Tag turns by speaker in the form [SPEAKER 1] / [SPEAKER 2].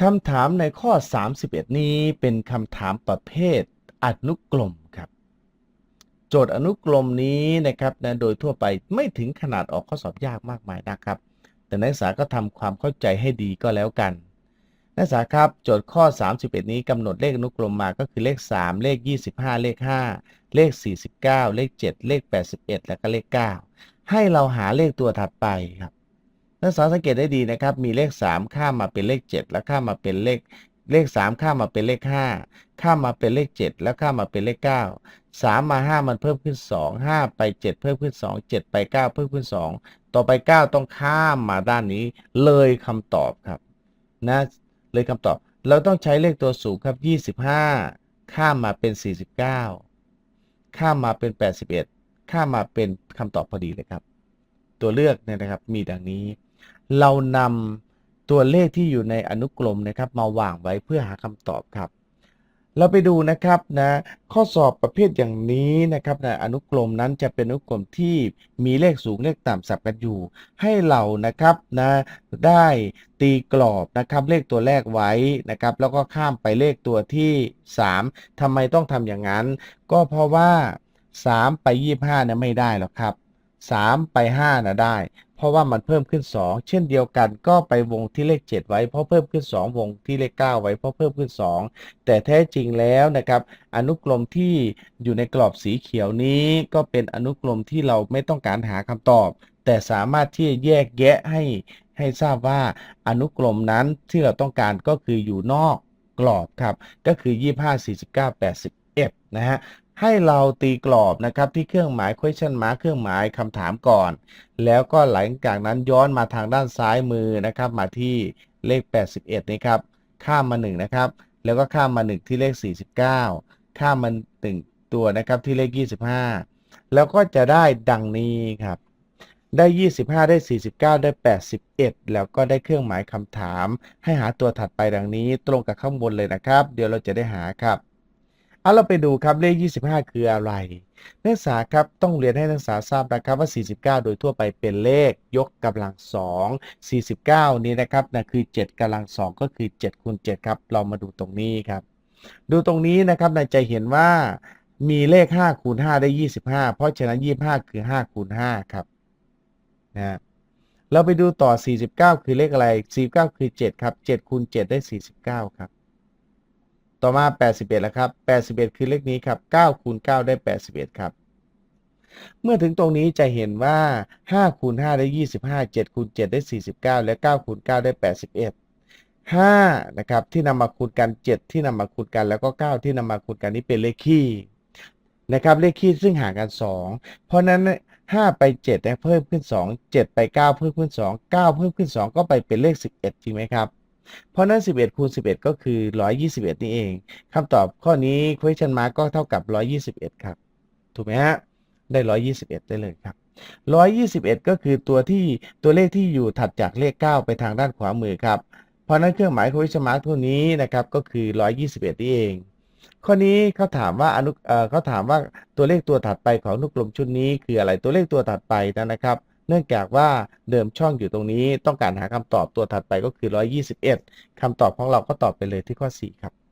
[SPEAKER 1] คำถามในข้อ 31 นี้เป็นคำถามประเภทอนุกรมครับ โจทย์อนุกรมนี้นะครับนะโดยทั่วไปไม่ถึงขนาดออกข้อสอบยากมากมายนะครับ แต่นักศึกษาก็ทำความเข้าใจให้ดีก็แล้วกัน นักศึกษาครับโจทย์ข้อ 31 นี้กำหนดเลขอนุกรมมาก็คือเลข 3 เลข 25 เลข 5 เลข 49 เลข 7 เลข 81 แล้วก็เลข 9 ให้เราหาเลขตัวถัดไปครับ นักศึกษาสังเกตได้ดีนะครับ มีเลข 3 ข้ามมาเป็นเลข 7 แล้วข้ามมาเป็นเลขเลข 3 ข้ามมาเป็นเลข 5 ข้ามมาเป็นเลข 7 แล้วข้ามมาเป็นเลข 9 3 มา 5 มันเพิ่มขึ้น 2 5 ไป 7 เพิ่มขึ้น 2 7 ไป 9 เพิ่มขึ้น 2 ต่อไป 9 ต้องข้ามมาด้านนี้เลยคำตอบครับนะเลยคำตอบ เราต้องใช้เลขตัวสูงครับ 25 ข้ามมาเป็น 49 ข้ามมาเป็น 81 ข้ามมาเป็นคำตอบพอดีเลยครับ ตัวเลือกเนี่ยนะครับมีดังนี้ เรานำตัวเลขที่อยู่ในอนุกรมนะครับ มาวางไว้เพื่อหาคำตอบครับ เราไปดูนะครับนะข้อสอบประเภทอย่างนี้นะครับนะอนุกรมนั้นจะเป็นอนุกรมที่มีเลขสูงเลขต่ำสับกันอยู่ ให้เรานะครับนะได้ตีกรอบนะครับเลขตัวแรกไว้นะครับ แล้วก็ข้ามไปเลขตัวที่ 3ทำไมต้องทำอย่างนั้น ก็เพราะว่า 3 ไป 25นี่ไม่ได้หรอกครับ 3 ไป5นะได้ ราะว่ามันเพิ่มขึ้น 2 เช่นเดียวกันก็ไปวงที่เลข 7 ไว้เพราะเพิ่มขึ้น 2 วงที่เลข 9 ไว้เพราะเพิ่มขึ้น 2 แต่แท้จริงแล้วนะครับ อนุกรมที่อยู่ในกรอบสีเขียวนี้ก็เป็นอนุกรมที่เราไม่ต้องการหาคำตอบ แต่สามารถที่จะแยกแยะให้ให้ทราบว่าอนุกรมนั้นที่เราต้องการก็คืออยู่นอกกรอบครับ ก็คือ 25 49 81 นะฮะ ให้เราตีกรอบนะครับที่เครื่องหมาย question mark เครื่องหมายคำถามก่อน แล้วก็หลังจากนั้นย้อนมาทางด้านซ้ายมือนะครับ มาที่เลข 81 นี่ครับ ข้ามมา 1 นะครับ แล้วก็ข้ามมา 1 ที่เลข 49 ข้ามมา 1 ตัวนะครับที่เลข 25 แล้วก็จะได้ดังนี้ครับ ได้ 25 ได้ 49 ได้ 81 แล้วก็ได้เครื่องหมายคำถาม ให้หาตัวถัดไปดังนี้ตรงกับข้างบนเลยนะครับ เดี๋ยวเราจะได้หาครับ เอาเราไปดูครับเลข 25 คืออะไร นักศึกษาครับต้องเรียนให้นักศึกษาทราบนะครับว่า 49 โดยทั่วไปเป็นเลขยกกำลัง 2 49 นี้นะครับนะคือ 7กำลัง 2 ก็คือ7คูณ7ครับ เรามาดูตรงนี้ครับ ดูตรงนี้นะครับนายจะเห็นว่ามีเลข 5 คูณ 5 ได้ 25 เพราะฉะนั้น 25 คือ 5 คูณ 5 ครับนะเราไปดูต่อ 49 คือเลขอะไร 49 คือ 7 ครับ 7คูณ7ได้ 49 ครับ ต่อมา 81แล้วครับ 81 คือเลขนี้ครับ9คูณ9ได้ 81 ครับ เมื่อถึงตรงนี้จะเห็นว่า5คูณ5ได้ 25 7คูณ7ได้ 49 และ9คูณ9ได้ 81 5นะครับที่นำมาคูณกัน 7 ที่นำมาคูณกันแล้วก็ 9 ที่นำมาคูณกันนี้เป็นเลขคี่นะครับเลขคี่ซึ่งห่างกัน 2 เพราะนั้น 5 ไป7นะเพิ่มขึ้น 2 7 ไป 9 เพิ่มขึ้น 2 9 เพิ่มขึ้น 2 ก็ไปเป็นเลข 11 จริงไหมครับ เพราะนั้น 11คูณ11 ก็คือ 121 นี่เองคำตอบข้อนี้ question mark ก็เท่ากับ 121 ครับ ถูกไหมฮะ ได้ 121 ได้เลยครับ121 ก็คือตัวที่ตัวเลขที่อยู่ถัดจากเลข 9 ไปทางด้านขวามือครับ เพราะนั้นเครื่องหมาย question mark ตัวนี้นะครับก็คือ 121 นี่เอง ข้อนี้เขาถามว่าอนุเอ่อเขาถามว่าตัวเลขตัวถัดไปของอนุกรมชุดนี้คืออะไรตัวเลขตัวถัดไปนะครับ เนื่องจากว่าเดิมช่องอยู่ตรงนี้ ต้องการหาคำตอบตัวถัดไปก็คือ 121คำตอบของเราก็ตอบไปเลยที่ข้อ 4 ครับ